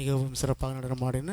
மிகவும் சிறப்பாக நடனமாடின